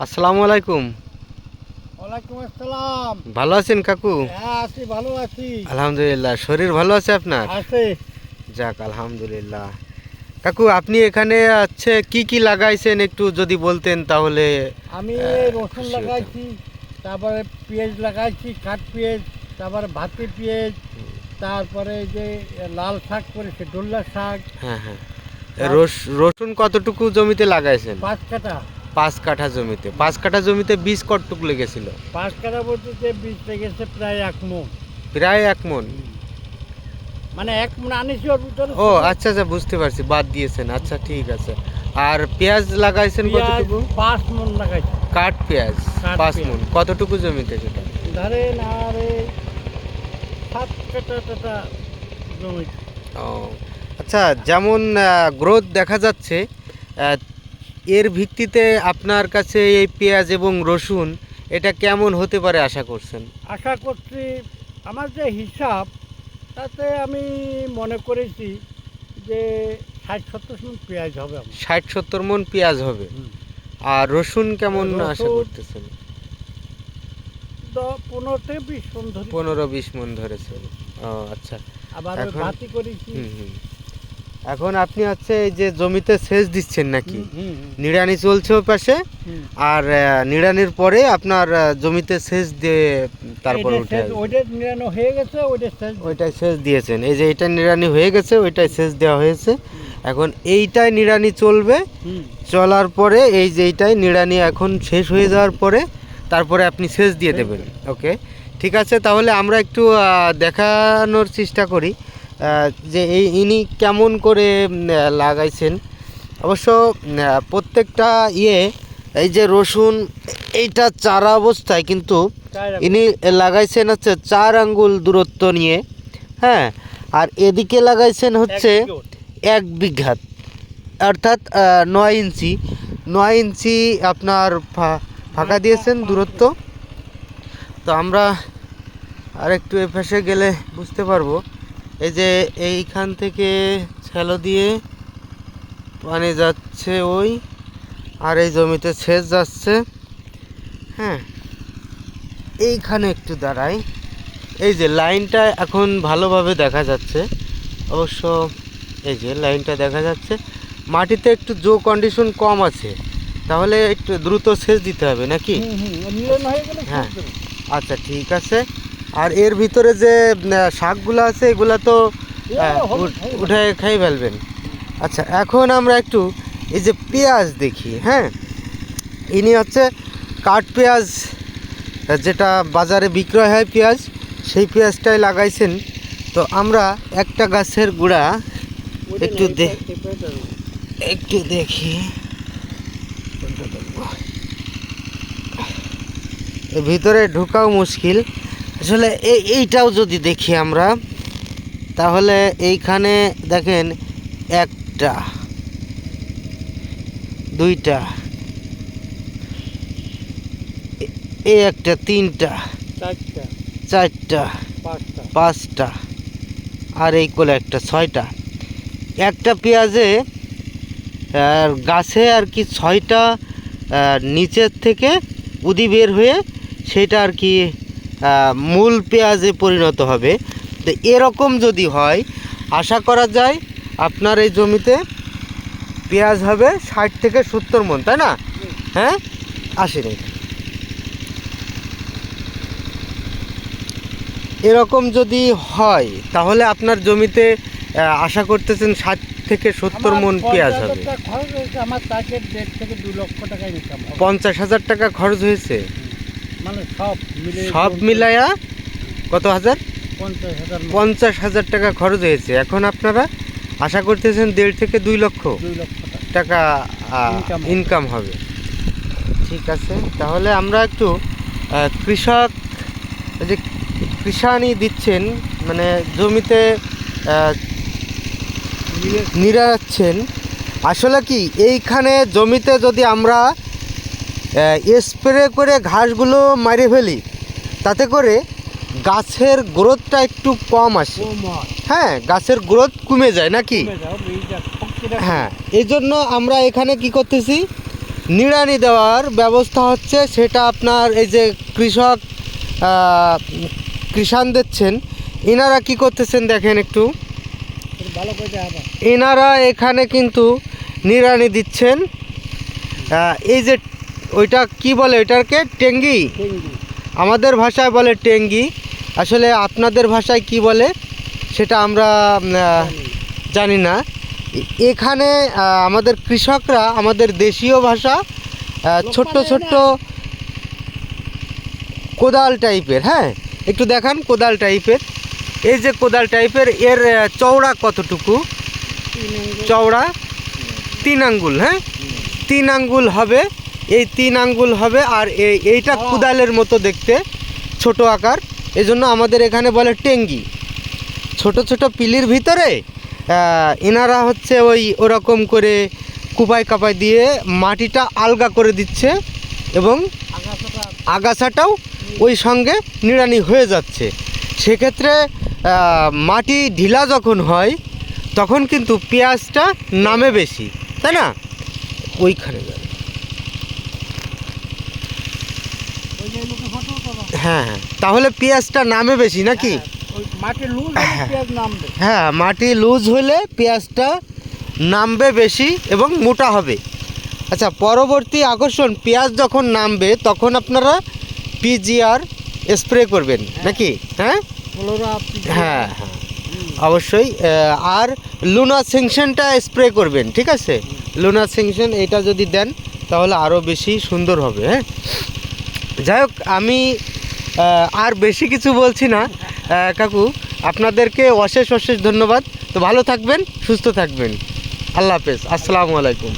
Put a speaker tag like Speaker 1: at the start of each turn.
Speaker 1: আসসালামু আলাইকুম।
Speaker 2: ওয়ালাইকুম আসসালাম।
Speaker 1: ভালো আছেন কাকু?
Speaker 2: হ্যাঁ আছি ভালো আছি।
Speaker 1: আলহামদুলিল্লাহ শরীর ভালো আছে আপনার?
Speaker 2: আছে।
Speaker 1: যাক আলহামদুলিল্লাহ। কাকু আপনি এখানে আছে কি কি লাগাইছেন একটু যদি বলতেন তাহলে
Speaker 2: আমি রসুন লাগাইছি তারপরে পেঁয়াজ লাগাইছি কাঠ পেঁয়াজ তারপরে ভাতি পেঁয়াজ তারপরে যে লাল শাক করেছে ডোল্লা শাক।
Speaker 1: হ্যাঁ হ্যাঁ। রস- রসুন কতটুকু জমিতে লাগাইছেন?
Speaker 2: পাঁচ কাটা
Speaker 1: পাঁচ কাঠা জমিতে পাঁচ কাঠা জমিতে বীজ কতটুকু লেগেছিল?
Speaker 2: পাঁচ কাঠা বলতে যে বীজ লেগেছে প্রায় এক মন।
Speaker 1: প্রায় এক মন?
Speaker 2: মানে এক মন আনিছি ওর ভিতরে।
Speaker 1: ও আচ্ছা আচ্ছা বুঝতে পারছি বাদ দিয়েছেন আচ্ছা ঠিক আছে। আর পেঁয়াজ লাগাইছেন কতটুকু?
Speaker 2: পাঁচ মন লাগাইছি।
Speaker 1: কাঠ পেঁয়াজ পাঁচ মন কতটুকু জমিতে সেটা?
Speaker 2: ধরেন আর সাত কাটা জমি
Speaker 1: ও আচ্ছা যেমন গ্রোথ দেখা যাচ্ছে এর ভিত্তিতে আপনার কাছে এই পেঁয়াজ এবং রসুন এটা কেমন হতে পারে আশা করছেন?
Speaker 2: আশা করছি আমার যে হিসাব তাতে আমি মনে করেছি যে ষাট সত্তর মন পেঁয়াজ হবে
Speaker 1: ষাট সত্তর মন পেঁয়াজ হবে? আর রসুন কেমন আশা করতেছেন?
Speaker 2: পনেরো থেকে বিশ মন ধরি।
Speaker 1: পনেরো বিশ মন ধরেছে। ও আচ্ছা।
Speaker 2: আবার ভাতি করেছি।
Speaker 1: এখন আপনি হচ্ছে এই যে জমিতে সেচ দিচ্ছেন নাকি? নিড়ানি চলছে ওই পাশে আর নিড়ানির পরে আপনার জমিতে সেচ দিয়ে তারপরে উঠে
Speaker 2: হয়ে গেছে
Speaker 1: ওইটাই সেচ দিয়েছেন। এই যে এটা নিড়ানি হয়ে গেছে ওইটাই সেচ দেওয়া হয়েছে। এখন এইটাই নিড়ানি চলবে চলার পরে এই যে এইটাই নিড়ানি এখন শেষ হয়ে যাওয়ার পরে তারপরে আপনি সেচ দিয়ে দেবেন। ওকে? ঠিক আছে তাহলে আমরা একটু দেখানোর চেষ্টা করি। যে এই ইনি কেমন করে লাগাইছেন। অবশ্য প্রত্যেকটা ইয়ে এই যে রসুন এইটা চারা অবস্থায় কিন্তু ইনি লাগাইছেন হচ্ছে চার আঙ্গুল দূরত্ব নিয়ে হ্যাঁ? আর এদিকে লাগাইছেন হচ্ছে
Speaker 2: এক বিঘাত।
Speaker 1: অর্থাৎ নয় ইঞ্চি। নয় ইঞ্চি আপনার ফা- ফাঁকা দিয়েছেন দূরত্ব। তো আমরা আর একটু এ পাশে গেলে বুঝতে পারব। এই যে এইখান থেকে ছ্যালো দিয়ে পানি যাচ্ছে ওই আর এই জমিতে সেচ যাচ্ছে। হ্যাঁ এইখানে একটু দাঁড়াই। এই যে লাইনটা এখন ভালোভাবে দেখা যাচ্ছে। অবশ্য এই যে লাইনটা দেখা যাচ্ছে। মাটিতে একটু জো কন্ডিশন কম আছে। তাহলে একটু দ্রুত সেচ দিতে হবে নাকি?
Speaker 2: হ্যাঁ।
Speaker 1: আচ্ছা ঠিক আছে। আর এর ভিতরে যে শাকগুলো আছে এগুলো তো উঠ- খাই ফেলবেন। আচ্ছা এখন আমরা একটু এই যে পেঁয়াজ দেখি হ্যাঁ? ইনি হচ্ছে কাঠ পেঁয়াজ যেটা বাজারে বিক্রয় হয় পেঁয়াজ সেই পেঁয়াজটাই লাগাইছেন। তো আমরা একটা গাছের গুঁড়া একটু একটু দেখি। ভিতরে ঢোকাও মুশকিল। আসলে এই এইটাও যদি দেখি আমরা তাহলে এইখানে দেখেন একটা দুইটা এই একটা তিনটা
Speaker 2: চারটা
Speaker 1: চারটা
Speaker 2: পাঁচটা
Speaker 1: পাঁচটা আর এই কোলে একটা ছয়টা। একটা পেঁয়াজে গাছে আর কি ছয়টা নিচের থেকে উদি বের হয়ে সেটা আর কি মূল পেঁয়াজে পরিণত হবে। তো এরকম যদি হয় আশা করা যায় আপনার এই জমিতে পেঁয়াজ হবে ষাট থেকে সত্তর মন তাই না? হ্যাঁ? আসেনি এরকম যদি হয় তাহলে আপনার জমিতে আশা করতেছেন ষাট থেকে সত্তর মন পেঁয়াজ হবে। পঞ্চাশ হাজার টাকা খরচ হয়েছে?
Speaker 2: মানে সব মিলে
Speaker 1: সব মিলাইয়া কত হাজার?
Speaker 2: পঞ্চাশ হাজার
Speaker 1: টাকা খরচ হয়েছে। এখন আপনারা আশা করতেছেন দেড় থেকে দুই লক্ষ
Speaker 2: টাকা।
Speaker 1: ইনকাম হবে। ঠিক আছে তাহলে আমরা একটু কৃষক যে কৃষানি দিচ্ছেন মানে জমিতে নিরাচ্ছেন আসলে কি এইখানে জমিতে যদি আমরা স্প্রে করে ঘাসগুলো মারে ফেলি। তাতে করে গাছের গ্রোথটা একটু কম আসে। হ্যাঁ। গাছের গ্রোথ কমে যায় নাকি? হ্যাঁ এই জন্য আমরা এখানে কি করতেছি? নিড়ানি দেওয়ার ব্যবস্থা হচ্ছে সেটা আপনার এই যে কৃষক কৃষাণ দিচ্ছেন এনারা কি করতেছেন দেখেন একটু। এনারা এখানে কিন্তু নিড়ানি দিচ্ছেন। এই যে ওইটা কি বলে ওইটাকে? টেঙ্গি? আমাদের ভাষায় বলে টেঙ্গি। আসলে আপনাদের ভাষায় কি বলে সেটা আমরা জানি না। এখানে আমাদের কৃষকরা আমাদের দেশীয় ভাষা ছোট্ট ছোট্ট কোদাল টাইপের হ্যাঁ? একটু দেখান কোদাল টাইপের। এই যে কোদাল টাইপের এর চওড়া কতটুকু? চওড়া তিন আঙ্গুল হ্যাঁ? তিন আঙ্গুল হবে। এই তিন আঙ্গুল হবে আর এই এইটা কুদালের মতো দেখতে ছোট আকার। এজন্য আমাদের এখানে বলে টেঙ্গি। ছোট ছোট পিলির ভিতরে এনারা হচ্ছে ওই ওরকম করে কুপাই কাপাই দিয়ে মাটিটা আলগা করে দিচ্ছে এবং আগাছাটাও ওই সঙ্গে নিড়ানি হয়ে যাচ্ছে। সেক্ষেত্রে মাটি ঢিলা যখন হয় তখন কিন্তু পেঁয়াজটা নামে বেশি তাই না? ওইখানে যান।
Speaker 2: ওই যে লোকে ফটো করো
Speaker 1: হ্যাঁ হ্যাঁ তাহলে পেঁয়াজটা নামে বেশি নাকি?
Speaker 2: ওই মাটি লুজ পেঁয়াজ নামবে।
Speaker 1: হ্যাঁ মাটি লুজ হলে পেঁয়াজটা নামবে বেশি এবং মোটা হবে। আচ্ছা পরবর্তী আকর্ষণ পেঁয়াজ যখন নামবে তখন আপনারা পিজিআর স্প্রে করবেন নাকি? হ্যাঁ? হ্যাঁ হ্যাঁ। অবশ্যই আর লুনা সেংশনটা স্প্রে করবেন ঠিক আছে? লুনা সেংশন এটা যদি দেন তাহলে আরও বেশি সুন্দর হবে হ্যাঁ? যাই হোক আমি আর বেশি কিছু বলছি না। কাকু, আপনাদেরকে অশেষ অশেষ ধন্যবাদ। তো ভালো থাকবেন, সুস্থ থাকবেন। আল্লাহ হাফেজ। আসসালামু আলাইকুম।